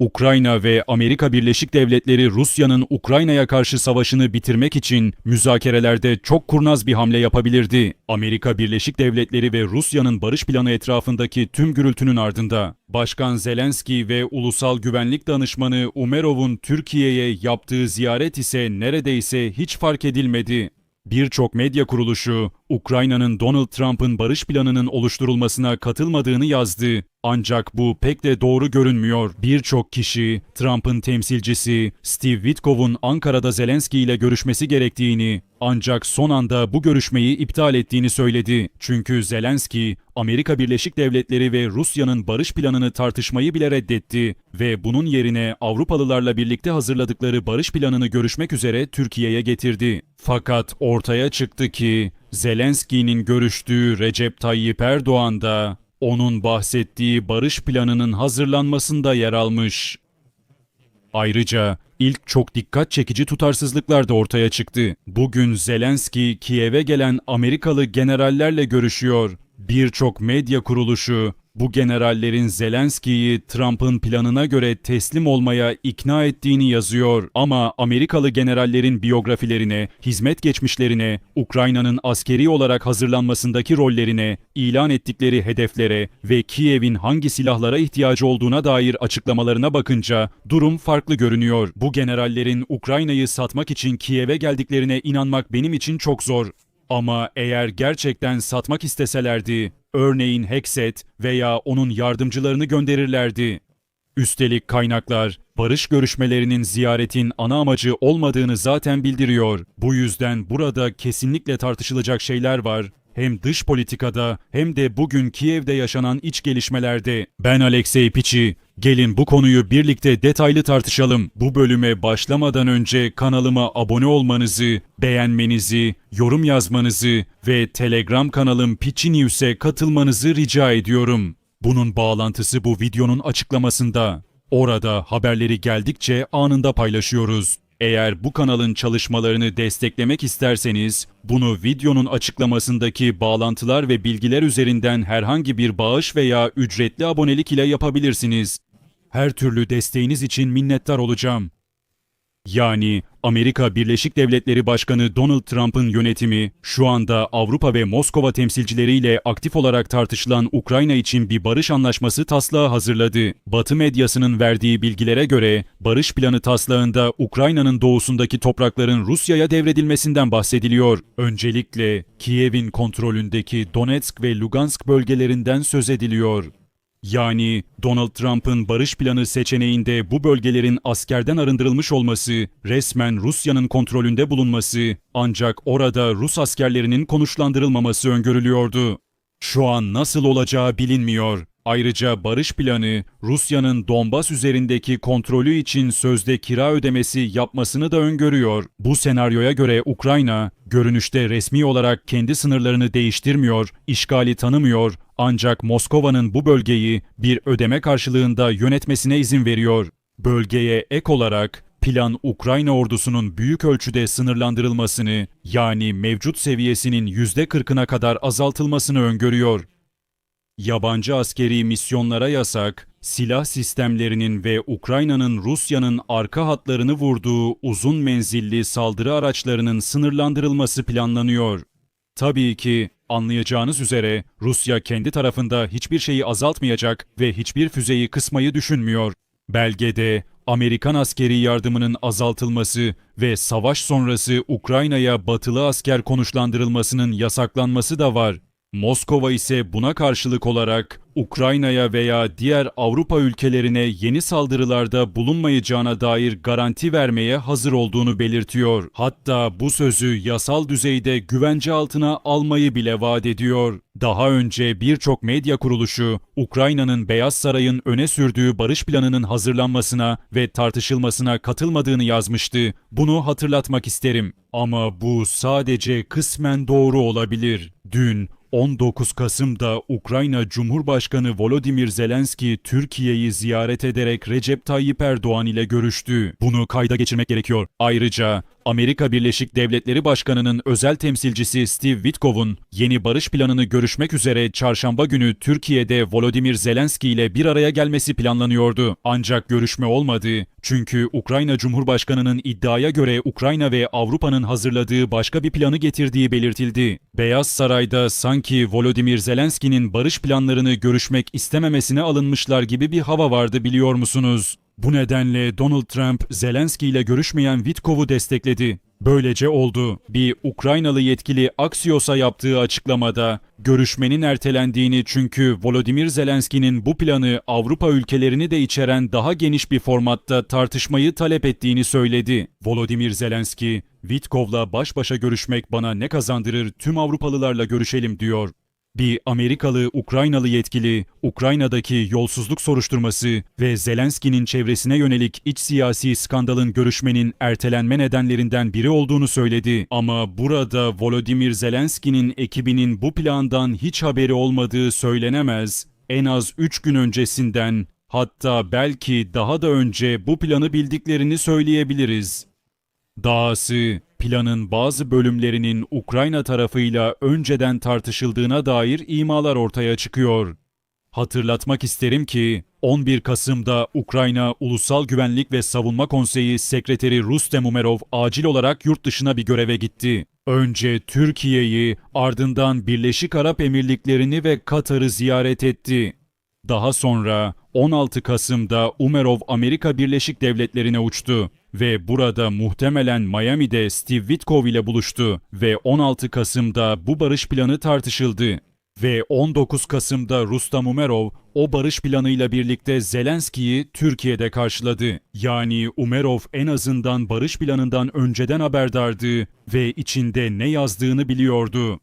Ukrayna ve Amerika Birleşik Devletleri Rusya'nın Ukrayna'ya karşı savaşını bitirmek için müzakerelerde çok kurnaz bir hamle yapabilirdi. Amerika Birleşik Devletleri ve Rusya'nın barış planı etrafındaki tüm gürültünün ardında Başkan Zelenski ve Ulusal Güvenlik Danışmanı Umerov'un Türkiye'ye yaptığı ziyaret ise neredeyse hiç fark edilmedi. Birçok medya kuruluşu Ukrayna'nın Donald Trump'ın barış planının oluşturulmasına katılmadığını yazdı. Ancak bu pek de doğru görünmüyor. Birçok kişi Trump'ın temsilcisi Steve Witkoff'un Ankara'da Zelenski ile görüşmesi gerektiğini ancak son anda bu görüşmeyi iptal ettiğini söyledi. Çünkü Zelenski Amerika Birleşik Devletleri ve Rusya'nın barış planını tartışmayı bile reddetti ve bunun yerine Avrupalılarla birlikte hazırladıkları barış planını görüşmek üzere Türkiye'ye getirdi. Fakat ortaya çıktı ki Zelenski'nin görüştüğü Recep Tayyip Erdoğan da onun bahsettiği barış planının hazırlanmasında yer almış. Ayrıca ilk çok dikkat çekici tutarsızlıklar da ortaya çıktı. Bugün Zelenski Kiev'e gelen Amerikalı generallerle görüşüyor. Birçok medya kuruluşu bu generallerin Zelenski'yi Trump'ın planına göre teslim olmaya ikna ettiğini yazıyor. Ama Amerikalı generallerin biyografilerine, hizmet geçmişlerine, Ukrayna'nın askeri olarak hazırlanmasındaki rollerine, ilan ettikleri hedeflere ve Kiev'in hangi silahlara ihtiyacı olduğuna dair açıklamalarına bakınca durum farklı görünüyor. Bu generallerin Ukrayna'yı satmak için Kiev'e geldiklerine inanmak benim için çok zor. Ama eğer gerçekten satmak isteselerdi, örneğin Hexet veya onun yardımcılarını gönderirlerdi. Üstelik kaynaklar, barış görüşmelerinin ziyaretin ana amacı olmadığını zaten bildiriyor. Bu yüzden burada kesinlikle tartışılacak şeyler var. Hem dış politikada hem de bugün Kiev'de yaşanan iç gelişmelerde. Ben Alexey Piçi. Gelin bu konuyu birlikte detaylı tartışalım. Bu bölüme başlamadan önce kanalıma abone olmanızı, beğenmenizi, yorum yazmanızı ve Telegram kanalım Piçi News'e katılmanızı rica ediyorum. Bunun bağlantısı bu videonun açıklamasında. Orada haberleri geldikçe anında paylaşıyoruz. Eğer bu kanalın çalışmalarını desteklemek isterseniz bunu videonun açıklamasındaki bağlantılar ve bilgiler üzerinden herhangi bir bağış veya ücretli abonelik ile yapabilirsiniz. Her türlü desteğiniz için minnettar olacağım. Yani Amerika Birleşik Devletleri Başkanı Donald Trump'ın yönetimi şu anda Avrupa ve Moskova temsilcileriyle aktif olarak tartışılan Ukrayna için bir barış anlaşması taslağı hazırladı. Batı medyasının verdiği bilgilere göre barış planı taslağında Ukrayna'nın doğusundaki toprakların Rusya'ya devredilmesinden bahsediliyor. Öncelikle Kiev'in kontrolündeki Donetsk ve Lugansk bölgelerinden söz ediliyor. Yani Donald Trump'ın barış planı seçeneğinde bu bölgelerin askerden arındırılmış olması, resmen Rusya'nın kontrolünde bulunması, ancak orada Rus askerlerinin konuşlandırılmaması öngörülüyordu. Şu an nasıl olacağı bilinmiyor. Ayrıca barış planı Rusya'nın Donbas üzerindeki kontrolü için sözde kira ödemesi yapmasını da öngörüyor. Bu senaryoya göre Ukrayna görünüşte resmi olarak kendi sınırlarını değiştirmiyor, işgali tanımıyor ancak Moskova'nın bu bölgeyi bir ödeme karşılığında yönetmesine izin veriyor. Bölgeye ek olarak plan Ukrayna ordusunun büyük ölçüde sınırlandırılmasını yani mevcut seviyesinin %40'ına kadar azaltılmasını öngörüyor. Yabancı askeri misyonlara yasak, silah sistemlerinin ve Ukrayna'nın Rusya'nın arka hatlarını vurduğu uzun menzilli saldırı araçlarının sınırlandırılması planlanıyor. Tabii ki anlayacağınız üzere Rusya kendi tarafında hiçbir şeyi azaltmayacak ve hiçbir füzeyi kısmayı düşünmüyor. Belgede Amerikan askeri yardımının azaltılması ve savaş sonrası Ukrayna'ya batılı asker konuşlandırılmasının yasaklanması da var. Moskova ise buna karşılık olarak Ukrayna'ya veya diğer Avrupa ülkelerine yeni saldırılarda bulunmayacağına dair garanti vermeye hazır olduğunu belirtiyor. Hatta bu sözü yasal düzeyde güvence altına almayı bile vaat ediyor. Daha önce birçok medya kuruluşu Ukrayna'nın Beyaz Saray'ın öne sürdüğü barış planının hazırlanmasına ve tartışılmasına katılmadığını yazmıştı. Bunu hatırlatmak isterim. Ama bu sadece kısmen doğru olabilir. Dün 19 Kasım'da Ukrayna Cumhurbaşkanı Volodymyr Zelenski Türkiye'yi ziyaret ederek Recep Tayyip Erdoğan ile görüştü. Bunu kayda geçirmek gerekiyor. Ayrıca Amerika Birleşik Devletleri Başkanı'nın özel temsilcisi Steve Witkoff'un yeni barış planını görüşmek üzere çarşamba günü Türkiye'de Volodymyr Zelenski ile bir araya gelmesi planlanıyordu. Ancak görüşme olmadı. Çünkü Ukrayna Cumhurbaşkanı'nın iddiaya göre Ukrayna ve Avrupa'nın hazırladığı başka bir planı getirdiği belirtildi. Beyaz Saray'da sanki Volodymyr Zelenski'nin barış planlarını görüşmek istememesine alınmışlar gibi bir hava vardı biliyor musunuz? Bu nedenle Donald Trump Zelenski ile görüşmeyen Witkov'u destekledi. Böylece oldu. Bir Ukraynalı yetkili Axios'a yaptığı açıklamada görüşmenin ertelendiğini çünkü Volodymyr Zelenski'nin bu planı Avrupa ülkelerini de içeren daha geniş bir formatta tartışmayı talep ettiğini söyledi. Volodymyr Zelenski, Witkov'la baş başa görüşmek bana ne kazandırır tüm Avrupalılarla görüşelim diyor. Bir Amerikalı Ukraynalı yetkili, Ukrayna'daki yolsuzluk soruşturması ve Zelenski'nin çevresine yönelik iç siyasi skandalın görüşmenin ertelenme nedenlerinden biri olduğunu söyledi. Ama burada Volodymyr Zelenski'nin ekibinin bu plandan hiç haberi olmadığı söylenemez. En az 3 gün öncesinden, hatta belki daha da önce bu planı bildiklerini söyleyebiliriz. Dahası planın bazı bölümlerinin Ukrayna tarafıyla önceden tartışıldığına dair imalar ortaya çıkıyor. Hatırlatmak isterim ki 11 Kasım'da Ukrayna Ulusal Güvenlik ve Savunma Konseyi Sekreteri Rustem Umerov acil olarak yurt dışına bir göreve gitti. Önce Türkiye'yi, ardından Birleşik Arap Emirlikleri'ni ve Katar'ı ziyaret etti. Daha sonra 16 Kasım'da Umerov Amerika Birleşik Devletleri'ne uçtu ve burada muhtemelen Miami'de Steve Witkoff ile buluştu ve 16 Kasım'da bu barış planı tartışıldı. Ve 19 Kasım'da Rustam Umerov o barış planıyla birlikte Zelenski'yi Türkiye'de karşıladı. Yani Umerov en azından barış planından önceden haberdardı ve içinde ne yazdığını biliyordu.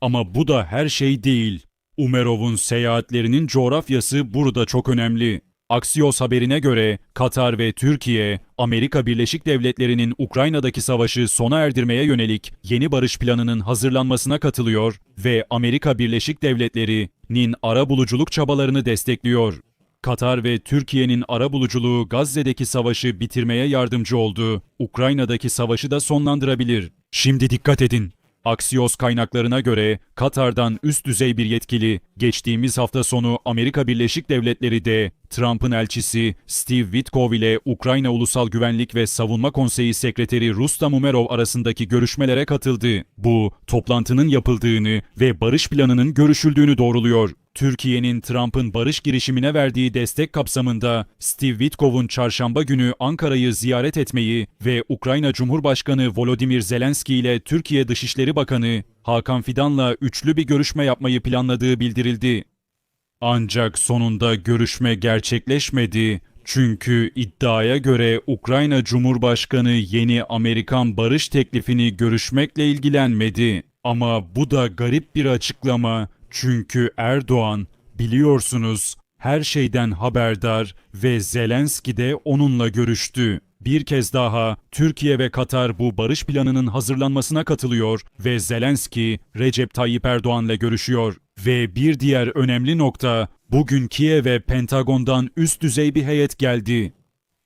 Ama bu da her şey değil. Umerov'un seyahatlerinin coğrafyası burada çok önemli. Axios haberine göre Katar ve Türkiye, Amerika Birleşik Devletleri'nin Ukrayna'daki savaşı sona erdirmeye yönelik yeni barış planının hazırlanmasına katılıyor ve Amerika Birleşik Devletleri'nin ara buluculuk çabalarını destekliyor. Katar ve Türkiye'nin ara buluculuğu Gazze'deki savaşı bitirmeye yardımcı oldu. Ukrayna'daki savaşı da sonlandırabilir. Şimdi dikkat edin. Axios kaynaklarına göre Katar'dan üst düzey bir yetkili geçtiğimiz hafta sonu Amerika Birleşik Devletleri'de Trump'ın elçisi Steve Witkoff ile Ukrayna Ulusal Güvenlik ve Savunma Konseyi Sekreteri Rustam Umerov arasındaki görüşmelere katıldı. Bu, toplantının yapıldığını ve barış planının görüşüldüğünü doğruluyor. Türkiye'nin Trump'ın barış girişimine verdiği destek kapsamında Steve Witkoff'un çarşamba günü Ankara'yı ziyaret etmeyi ve Ukrayna Cumhurbaşkanı Volodymyr Zelenski ile Türkiye Dışişleri Bakanı Hakan Fidan'la üçlü bir görüşme yapmayı planladığı bildirildi. Ancak sonunda görüşme gerçekleşmedi. Çünkü iddiaya göre Ukrayna Cumhurbaşkanı yeni Amerikan barış teklifini görüşmekle ilgilenmedi. Ama bu da garip bir açıklama. Çünkü Erdoğan biliyorsunuz her şeyden haberdar ve Zelenski de onunla görüştü. Bir kez daha Türkiye ve Katar bu barış planının hazırlanmasına katılıyor ve Zelenski Recep Tayyip Erdoğan'la görüşüyor. Ve bir diğer önemli nokta bugün Kiev'e Pentagon'dan üst düzey bir heyet geldi.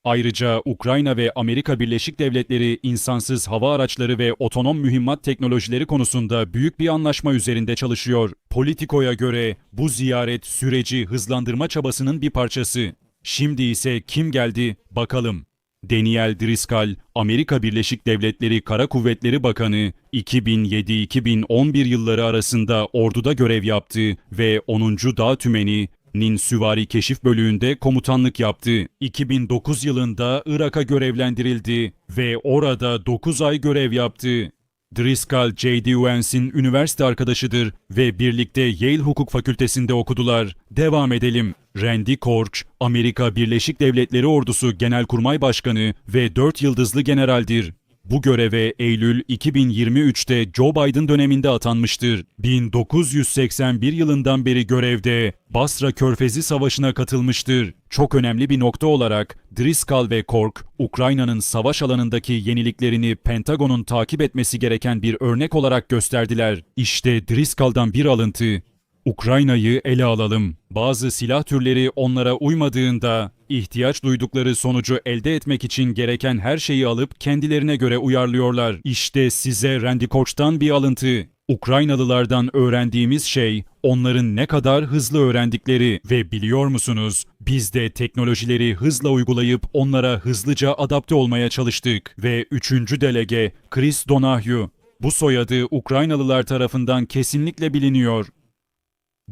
Ayrıca Ukrayna ve Amerika Birleşik Devletleri insansız hava araçları ve otonom mühimmat teknolojileri konusunda büyük bir anlaşma üzerinde çalışıyor. Politiko'ya göre bu ziyaret süreci hızlandırma çabasının bir parçası. Şimdi ise kim geldi bakalım. Daniel Driscoll, Amerika Birleşik Devletleri Kara Kuvvetleri Bakanı, 2007-2011 yılları arasında orduda görev yaptı ve 10. Dağ Tümeni, Nin Süvari Keşif Bölüğü'nde komutanlık yaptı. 2009 yılında Irak'a görevlendirildi ve orada 9 ay görev yaptı. Driscoll, J.D. Vance'in üniversite arkadaşıdır ve birlikte Yale Hukuk Fakültesi'nde okudular. Devam edelim. Randy Korch, Amerika Birleşik Devletleri Ordusu Genelkurmay Başkanı ve 4 yıldızlı generaldir. Bu göreve Eylül 2023'te Joe Biden döneminde atanmıştır. 1981 yılından beri görevde Basra Körfezi Savaşı'na katılmıştır. Çok önemli bir nokta olarak Driscoll ve Kork, Ukrayna'nın savaş alanındaki yeniliklerini Pentagon'un takip etmesi gereken bir örnek olarak gösterdiler. İşte Driscoll'dan bir alıntı. Ukrayna'yı ele alalım. Bazı silah türleri onlara uymadığında ihtiyaç duydukları sonucu elde etmek için gereken her şeyi alıp kendilerine göre uyarlıyorlar. İşte size Randy Koch'tan bir alıntı. Ukraynalılardan öğrendiğimiz şey onların ne kadar hızlı öğrendikleri ve biliyor musunuz? Biz de teknolojileri hızla uygulayıp onlara hızlıca adapte olmaya çalıştık ve üçüncü delege Chris Donahue. Bu soyadı Ukraynalılar tarafından kesinlikle biliniyor.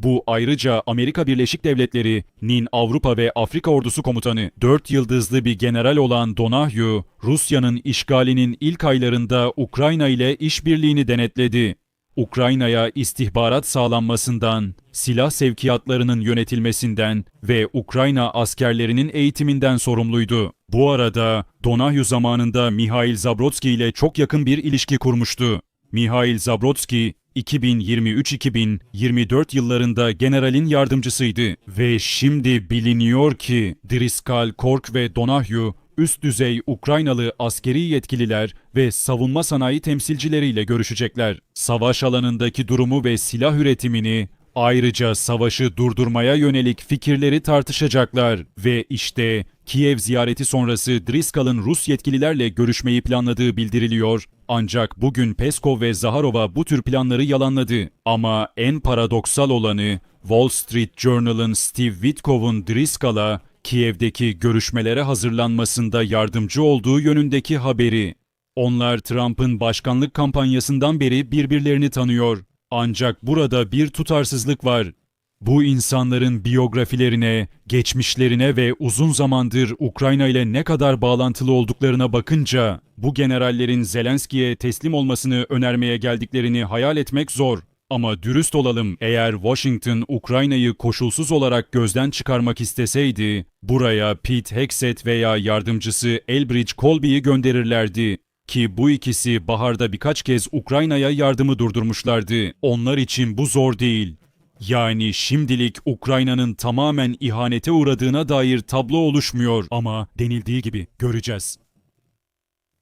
Bu ayrıca Amerika Birleşik Devletleri'nin Avrupa ve Afrika Ordusu Komutanı 4 yıldızlı bir general olan Donahue, Rusya'nın işgalinin ilk aylarında Ukrayna ile işbirliğini denetledi. Ukrayna'ya istihbarat sağlanmasından, silah sevkiyatlarının yönetilmesinden ve Ukrayna askerlerinin eğitiminden sorumluydu. Bu arada Donahue zamanında Mihail Zabrodski ile çok yakın bir ilişki kurmuştu. Mihail Zabrodski 2023-2024 yıllarında generalin yardımcısıydı ve şimdi biliniyor ki Driskal, Kork ve Donahue üst düzey Ukraynalı askeri yetkililer ve savunma sanayi temsilcileriyle görüşecekler. Savaş alanındaki durumu ve silah üretimini Ayrıca savaşı durdurmaya yönelik fikirleri tartışacaklar ve işte Kiev ziyareti sonrası Driscoll'ın Rus yetkililerle görüşmeyi planladığı bildiriliyor. Ancak bugün Peskov ve Zaharova bu tür planları yalanladı. Ama en paradoksal olanı Wall Street Journal'ın Steve Witkoff'un Driscoll'a Kiev'deki görüşmelere hazırlanmasında yardımcı olduğu yönündeki haberi. Onlar Trump'ın başkanlık kampanyasından beri birbirlerini tanıyor. Ancak burada bir tutarsızlık var. Bu insanların biyografilerine, geçmişlerine ve uzun zamandır Ukrayna ile ne kadar bağlantılı olduklarına bakınca bu generallerin Zelenski'ye teslim olmasını önermeye geldiklerini hayal etmek zor. Ama dürüst olalım, eğer Washington Ukrayna'yı koşulsuz olarak gözden çıkarmak isteseydi, buraya Pete Hegseth veya yardımcısı Elbridge Colby'yi gönderirlerdi. Ki bu ikisi baharda birkaç kez Ukrayna'ya yardımı durdurmuşlardı. Onlar için bu zor değil. Yani şimdilik Ukrayna'nın tamamen ihanete uğradığına dair tablo oluşmuyor ama denildiği gibi göreceğiz.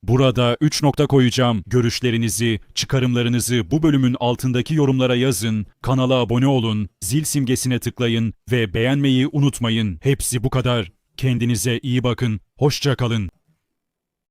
Burada 3 nokta koyacağım. Görüşlerinizi, çıkarımlarınızı bu bölümün altındaki yorumlara yazın, kanala abone olun, zil simgesine tıklayın ve beğenmeyi unutmayın. Hepsi bu kadar. Kendinize iyi bakın, hoşça kalın.